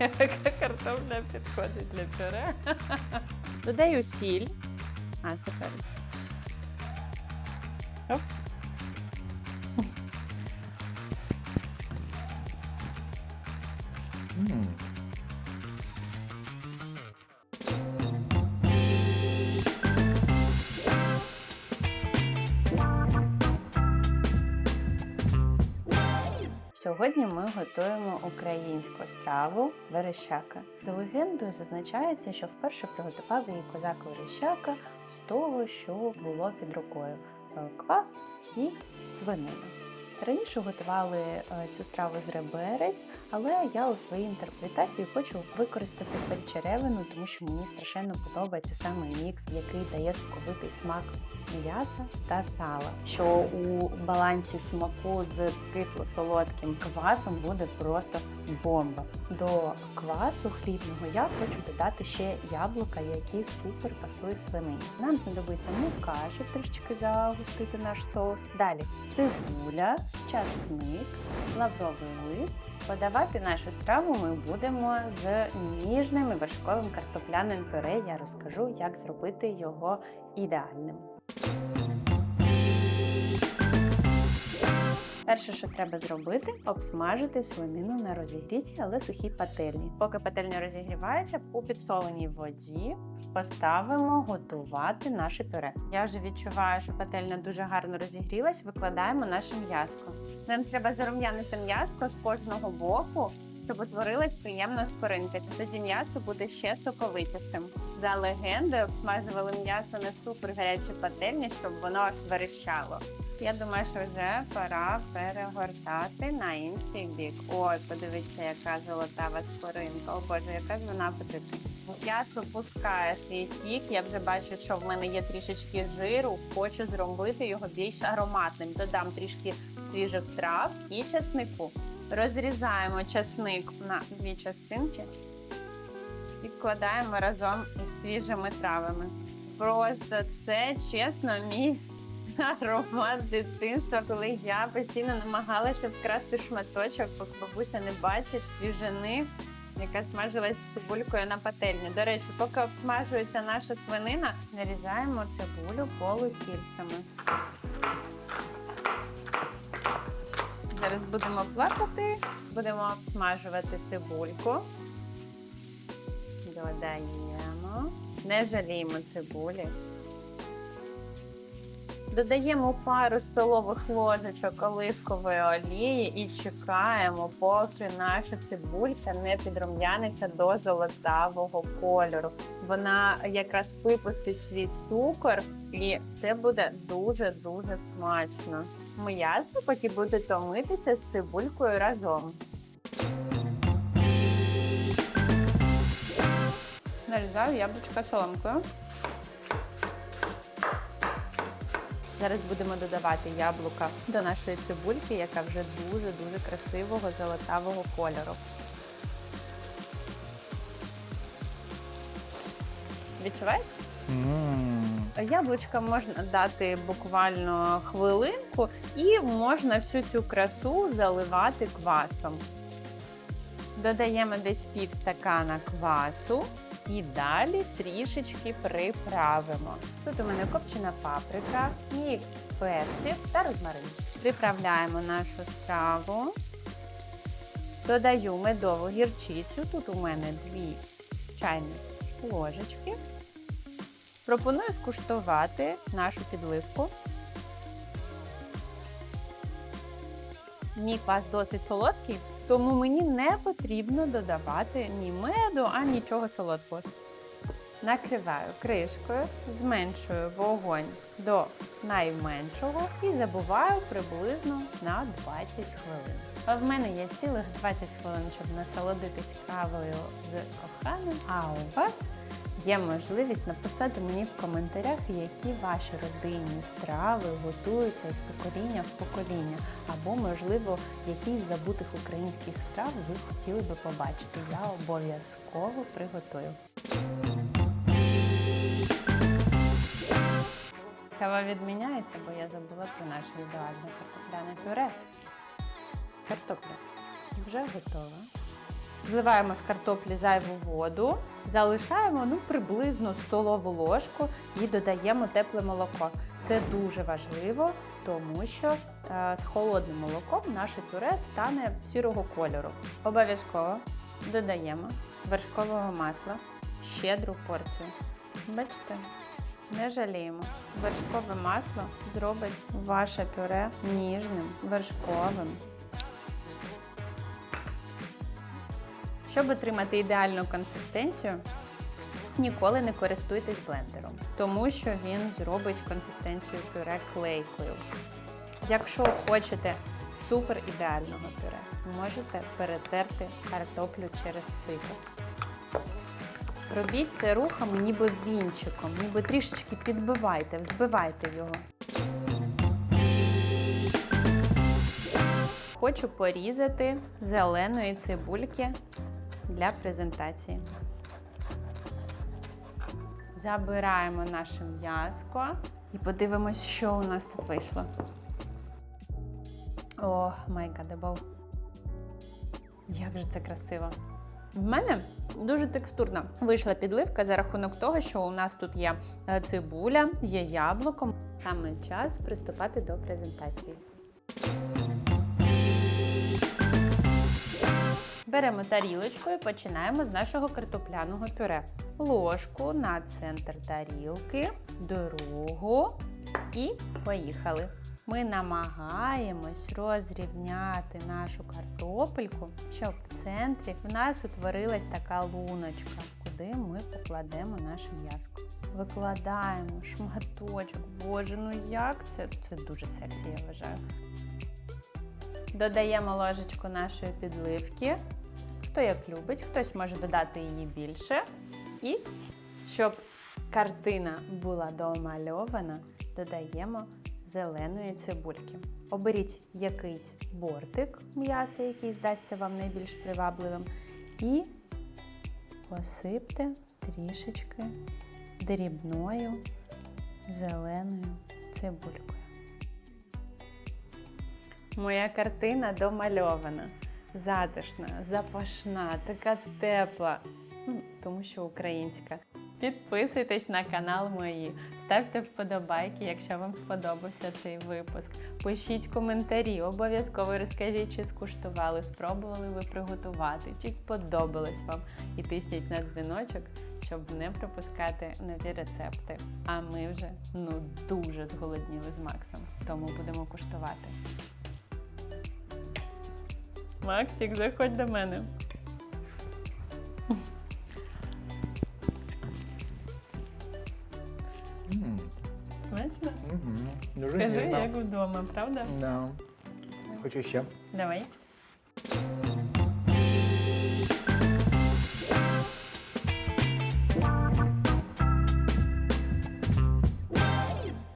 яка картопля підходить для пюре. Додаю сіль. А, це перець. Оп. Сьогодні ми готуємо українську страву верещака. За легендою зазначається, що вперше приготував її козак Верещака з того, що було під рукою е, квас і свинина. Раніше готували е, цю страву з реберець, але я у своїй інтерпретації хочу використати печеревину, тому що мені страшенно подобається саме мікс, який дає соковитий смак м'яса та сала. Що у балансі смаку з кисло-солодким квасом буде просто бомба. До квасу хлібного я хочу додати ще яблука, які супер пасують свинині. Нам знадобиться мука, щоб трішки загустити наш соус. Далі цибуля, часник, лавровий лист. Подавати нашу страву ми будемо з ніжним і вершковим картопляним пюре. Я розкажу, як зробити його ідеальним. Перше, що треба зробити, обсмажити свинину на розігрітій, але сухій пательні. Поки пательня розігрівається, у підсоленій воді поставимо готувати наше пюре. Я вже відчуваю, що пательня дуже гарно розігрілась. Викладаємо наше м'яско. Нам треба зарум'янити м'яско з кожного боку, щоб утворилась приємна скоринка. Тоді м'ясо буде ще соковитішим. За легендою, обсмажували м'ясо на супер гарячій пательні, щоб воно аж верещало. Я думаю, що вже пора перегортати на інший бік. Ой, подивіться, яка золотава скоринка. О Боже, яка ж вона потрібна. М'ясо пускає свій сік. Я вже бачу, що в мене є трішечки жиру. Хочу зробити його більш ароматним. Додам трішки свіжих трав і часнику. Розрізаємо часник на дві частинки і вкладаємо разом із свіжими травами. Просто це чесно мій аромат дитинства, коли я постійно намагалася вкрасти шматочок, поки бабуся не бачить свіжини, яка смажилась цибулькою на пательні. До речі, поки обсмажується наша свинина, нарізаємо цибулю полукільцями. Зараз будемо плакати, будемо обсмажувати цибульку. Додаємо. Не жаліємо цибулі. Додаємо пару столових ложечок оливкової олії і чекаємо, поки наша цибулька не підрум'яниться до золотавого кольору. Вона якраз випустить свій цукор, і це буде дуже-дуже смачно. М'ясо поки буде томитися з цибулькою разом. Нарізаю яблучка соломкою. Зараз будемо додавати яблука до нашої цибульки, яка вже дуже-дуже красивого золотавого кольору. Відчуваєте? М. Яблучка можна дати буквально хвилинку і можна всю цю красу заливати квасом. Додаємо десь пів стакана квасу і далі трішечки приправимо. Тут у мене копчена паприка, мікс перців та розмарин. Приправляємо нашу страву. Додаю медову гірчицю. Тут у мене дві чайні ложечки. Пропоную скуштувати нашу підливку. Мій квас досить солодкий, тому мені не потрібно додавати ні меду, а нічого солодкого. Накриваю кришкою, зменшую вогонь до найменшого і забуваю приблизно на 20 хвилин. А в мене є цілих 20 хвилин, щоб насолодитись кавою з коханим. А у вас є можливість написати мені в коментарях, які ваші родинні страви готуються з покоління в покоління, або, можливо, які з забутих українських страв ви хотіли би побачити. Я обов'язково приготую. Кава відміняється, бо я забула про наше ідеальне картопляне пюре. Картопля вже готова. Зливаємо з картоплі зайву воду, залишаємо ну, приблизно столову ложку і додаємо тепле молоко. Це дуже важливо, тому що е, з холодним молоком наше пюре стане сірого кольору. Обов'язково додаємо вершкового масла, щедру порцію. Бачите, не жаліємо. Вершкове масло зробить ваше пюре ніжним, вершковим. Щоб отримати ідеальну консистенцію, ніколи не користуйтесь блендером, тому що він зробить консистенцію пюре клейкою. Якщо хочете супер ідеального пюре, можете перетерти картоплю через сито. Робіть це рухами ніби вінчиком, ніби трішечки підбивайте, взбивайте його. Хочу порізати зеленої цибульки для презентації. Забираємо наше м'яско і подивимось, що у нас тут вийшло. О, май гадебл. Як же це красиво! В мене дуже текстурна вийшла підливка за рахунок того, що у нас тут є е, цибуля, є яблуко. Саме час приступати до презентації. Беремо тарілочку і починаємо з нашого картопляного пюре. Ложку на центр тарілки, другу і поїхали. Ми намагаємось розрівняти нашу картопельку, щоб в центрі в нас утворилась така луночка, куди ми покладемо наше м'яско. Викладаємо шматочок. Боже, ну як це? Це дуже сексі, я вважаю. Додаємо ложечку нашої підливки. Хто як любить, хтось може додати її більше. І щоб картина була домальована, додаємо зеленої цибульки. Оберіть якийсь бортик м'яса, який здасться вам найбільш привабливим, і посипте трішечки дрібною зеленою цибулькою. Моя картина домальована, затишна, запашна, така тепла, Ну, тому що українська. Підписуйтесь на канал мої, ставте вподобайки, якщо вам сподобався цей випуск. Пишіть коментарі, обов'язково розкажіть, чи скуштували, спробували ви приготувати, чи сподобалось вам. І тисніть на дзвіночок, щоб не пропускати нові рецепти. А ми вже ну дуже зголодніли з Максом, тому будемо куштувати. Максик, заходь до мене. Смачно? Дуже Скажи, як вдома, правда? Да. Хочу ще. Давай.